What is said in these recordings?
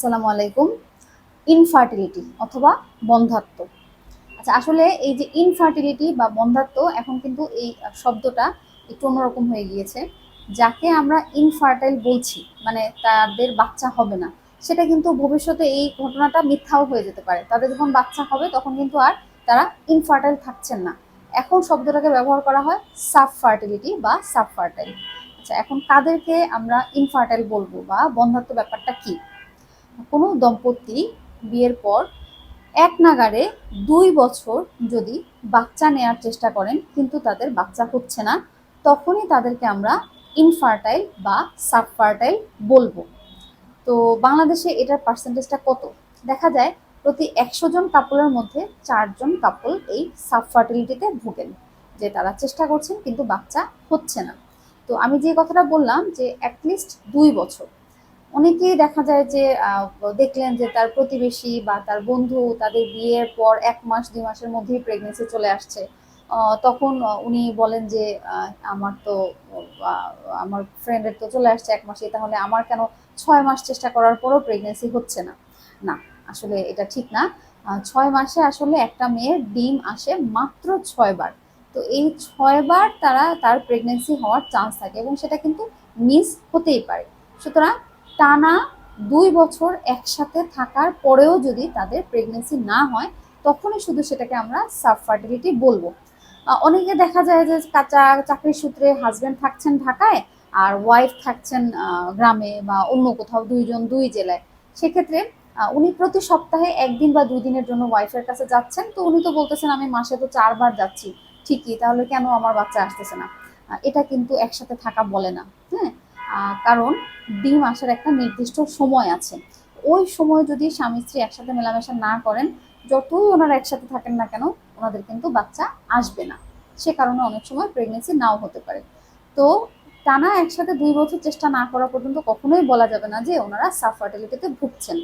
আসসালামু আলাইকুম। ইনফার্টিলিটি অথবা বন্ধাত্ব আচ্ছা আসলে এই যে ইনফার্টিলিটি বা বন্ধাত্ম এখন কিন্তু এই শব্দটা একটু অন্যরকম হয়ে গিয়েছে। যাকে আমরা ইনফার্টাইল বলছি মানে তাদের বাচ্চা হবে না। সেটা কিন্তু ভবিষ্যতে এই ঘটনাটা মিথ্যাও হয়ে যেতে পারে। তাদের যখন বাচ্চা হবে, তখন কিন্তু আর তারা ইনফার্টাইল থাকছেন না। এখন শব্দটাকে ব্যবহার করা হয় সাব ফার্টিলিটি বা সাব ফার্টাইল আচ্ছা এখন কাদেরকে আমরা ইনফার্টাইল বলব বা বন্ধাত্ম ব্যাপারটা কি? কোনো দম্পতি বিয়ের পর এক নাগারে দুই বছর যদি বাচ্চা নেয়ার চেষ্টা করেন, কিন্তু তাদের বাচ্চা হচ্ছে না, তখনই তাদেরকে আমরা ইনফার্টাইল বা সাবফার্টাইল বলব। তো বাংলাদেশে এটার পার্সেন্টেজটা কত? দেখা যায় প্রতি একশো জন কাপলের মধ্যে চারজন কাপল এই সাবফার্টিলিটিতে ভোগেন, যে তারা চেষ্টা করছেন কিন্তু বাচ্চা হচ্ছে না। তো আমি যে কথাটা বললাম যে অ্যাটলিস্ট দুই বছর অনেকেই দেখা যায় যে দেখলেন যে তার প্রতিবেশী বা তার বন্ধু তাদের বিয়ের পর এক মাস, দুই মাসের মধ্যেই প্রেগনেন্সি চলে আসছে। তখন উনি বলেন যে আমার তো আমার ফ্রেন্ডের তো চলে আসছে এক মাসে তাহলে আমার কেন ছয় মাস চেষ্টা করার পরও প্রেগনেন্সি হচ্ছে না? না, আসলে এটা ঠিক না। ছয় মাসে আসলে একটা মেয়ের ডিম আসে মাত্র ছয় বার। তো এই ছয়বার তারা তার প্রেগনেন্সি হওয়ার চান্স থাকে এবং সেটা কিন্তু মিস হতেই পারে। সুতরাং টানা দুই বছর একসাথে থাকার পরেও যদি তাদের প্রেগনেন্সি না হয়, তখনই শুধু সেটাকে আমরা সাবফার্টিলিটি বলব। অনেকে দেখা যায় যে কাঁচা চাকরির সূত্রে হাজব্যান্ড থাকছেন ঢাকায় আর ওয়াইফ থাকছেন গ্রামে বা অন্য কোথাও দুইজন দুই জেলায়। সেক্ষেত্রে উনি প্রতি সপ্তাহে একদিন বা দুই দিনের জন্য ওয়াইফের কাছে যাচ্ছেন। তো উনি তো বলতেছেন, আমি মাসে তো চারবার যাচ্ছি। ঠিকই, তাহলে কেন আমার বাচ্চা আসতেছে না? এটা কিন্তু একসাথে থাকা বলে না। কারণ ডিম আসার একটা নির্দিষ্ট সময় আছে। ওই সময় যদি স্বামী স্ত্রী একসাথে মেলামেশা না করেন, যতই ওনারা একসাথে থাকেন না কেন, ওনাদের কিন্তু বাচ্চা আসবে না। সে কারণে অনেক সময় প্রেগনেন্সি নাও হতে পারে। তো টানা একসাথে দুই বছর চেষ্টা না করা পর্যন্ত কখনোই বলা যাবে না যে ওনারা সাফার্টিলিটিতে ভুগছেন।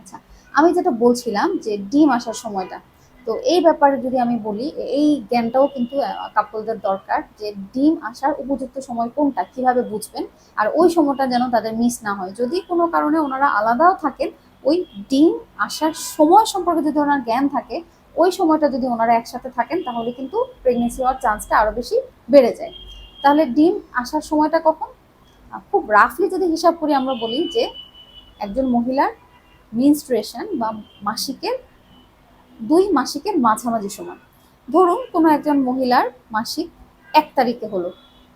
আচ্ছা আমি যেটা বলছিলাম যে ডিম আসার সময়টা তো এই ব্যাপারে যদি আমি বলি, এই জ্ঞানটাও কিন্তু কাপলদের দরকার যে ডিম আসার উপযুক্ত সময় কোনটা, কীভাবে বুঝবেন আর ওই সময়টা যেন তাদের মিস না হয়। যদি কোনো কারণে ওনারা আলাদাও থাকেন, ওই ডিম আসার সময় সম্পর্কে যদি ওনার জ্ঞান থাকে, ওই সময়টা যদি ওনারা একসাথে থাকেন, তাহলে কিন্তু প্রেগনেন্সি হওয়ার চান্সটা আরও বেশি বেড়ে যায়। তাহলে ডিম আসার সময়টা কখন? খুব রাফলি যদি হিসাব করি আমরা বলি যে, একজন মহিলার মিনস্ট্রেশন বা মাসিকের দুই মাসিকের মাঝামাঝি সময়। ধরুন কোনো একজন মহিলার মাসিক এক তারিখে হলো।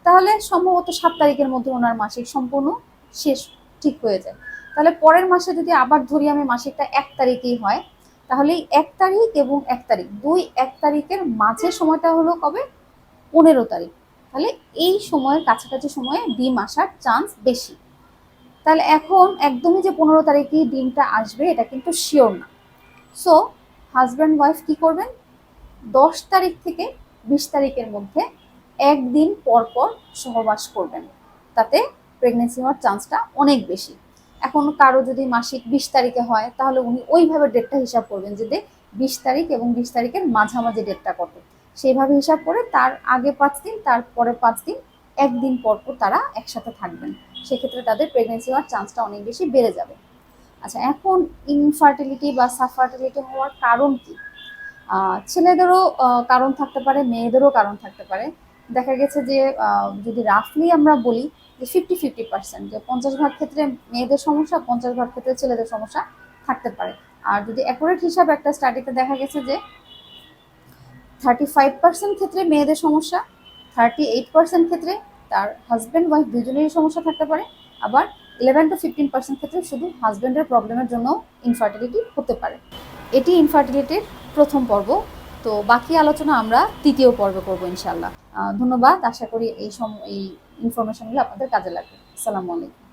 তাহলে সম্ভবত সাত তারিখের মধ্যে ওনার মাসিক সম্পূর্ণ শেষ ঠিক হয়ে যায়। তাহলে পরের মাসে যদি আবার ধরি আমি মাসিকটা এক তারিখেই হয় তাহলে এক তারিখ এবং এক তারিখ, দুই এক তারিখের মাঝে সময়টা হলো কবে? পনেরো তারিখ। তাহলে এই সময়ের কাছাকাছি সময়ে ডিম আসার চান্স বেশি। তাহলে এখন একদমই যে পনেরো তারিখে ডিমটা আসবে, এটা কিন্তু শিওর না। সো হাজব্যান্ড ওয়াইফ কি করবেন? দশ তারিখ থেকে বিশ তারিখের মধ্যে একদিন পর পর সহবাস করবেন। তাতে প্রেগনেন্সি হওয়ার চান্সটা অনেক বেশি। এখন কারও যদি মাসিক বিশ তারিখে হয়, তাহলে উনি ওইভাবে ডেটটা হিসাব করবেন যে বিশ তারিখ এবং বিশ তারিখের মাঝামাঝি ডেটটা কত। সেইভাবে হিসাব করে তার আগে পাঁচ দিন, তার তারপরে পাঁচ দিন, একদিন পর পর তারা একসাথে থাকবেন। সেক্ষেত্রে তাদের প্রেগনেন্সি হওয়ার চান্সটা অনেক বেশি বেড়ে যাবে। আচ্ছা এখন ইনফার্টিলিটি বা সাফার্টিলিটি হওয়ার কারণ কি? ছেলেদেরও কারণ থাকতে পারে, মেয়েদেরও কারণ থাকতে পারে। দেখা গেছে যে যদি রাফলি আমরা বলি যে ফিফটি ফিফটি পার্সেন্ট যে পঞ্চাশ ভাগ ক্ষেত্রে মেয়েদের সমস্যা, পঞ্চাশ ভাগ ক্ষেত্রে ছেলেদের সমস্যা থাকতে পারে। আর যদি অ্যাকুরেট হিসাবে একটা স্টাডিতে দেখা গেছে যে থার্টি ফাইভ পার্সেন্ট ক্ষেত্রে মেয়েদের সমস্যা থার্টি এইট পার্সেন্ট ক্ষেত্রে তার হাজব্যান্ড ওয়াইফ দুজনেরই সমস্যা থাকতে পারে। আবার ইলেভেন টু ফিফটিন পার্সেন্ট ক্ষেত্রে শুধু হাজব্যান্ডের প্রবলেমের জন্য ইনফার্টিলিটি হতে পারে। এটি ইনফার্টিলিটির প্রথম পর্ব। তো বাকি আলোচনা আমরা তৃতীয় পর্ব করব ইনশাল্লাহ ধন্যবাদ। আশা করি এই সম এই ইনফরমেশনগুলো আপনাদের কাজে লাগবে। আসসালামু আলাইকুম।